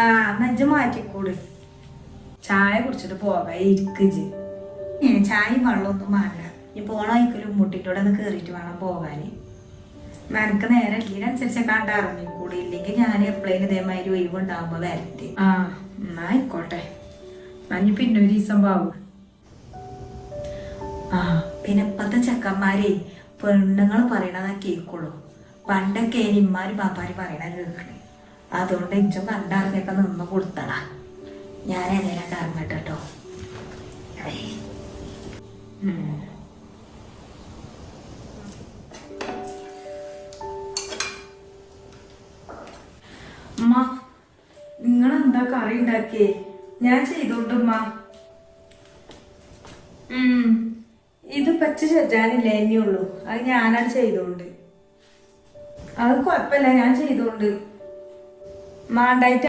ആ നെഞ്ച് മാറ്റിക്കൂട്. ചായ കുടിച്ചിട്ട് പോകാം ഇരിക്കജ് ഏ ചായയും വെള്ളമൊന്നും വേണ്ട ഈ പോണ വൈക്കലും മുട്ടിട്ടോടെ ഒന്ന് കയറിയിട്ട് വേണം പോകാന് നിനക്ക് നേരെ ഇതിനനുസരിച്ച് കണ്ട ഇറങ്ങിക്കൂടി. ഇല്ലെങ്കിൽ ഞാൻ എപ്പോഴേലും ഇതേമാതിരി ഒഴിവുണ്ടാകുമ്പോ വരട്ടെ ആ. എന്നാ ആയിക്കോട്ടെ. ഞാൻ പിന്നെ ഒരു ദിവസം പാവ്. ആ പിന്നെ ഇപ്പത്തെ ചെക്കന്മാരെ പെണ്ണുങ്ങൾ പറയണതാ കേക്കുള്ളൂ. പണ്ടൊക്കെ ഇനി ഇമ്മാര് പാപ്പാരും പറയണ കേൾക്കണേ. അതുകൊണ്ട് ഇഞ്ചും കണ്ടറിഞ്ഞൊക്കെ നിന്ന് കൊടുത്തടാ. ഞാൻ എന്തെങ്കിലും കറങ്ങട്ടെ കേട്ടോ ഉമ്മ നിങ്ങളെന്താ കറി ഉണ്ടാക്കിയേ? ഞാൻ ചെയ്തോണ്ട് ഉമ്മ. ഇത് പച്ച ചെജാനില്ല എന്നെയുള്ളൂ അത് ഞാനാണ് ചെയ്തോണ്ട്. അത് കുഴപ്പമില്ല ഞാൻ ചെയ്തോണ്ട്. മാണ്ടായിട്ട്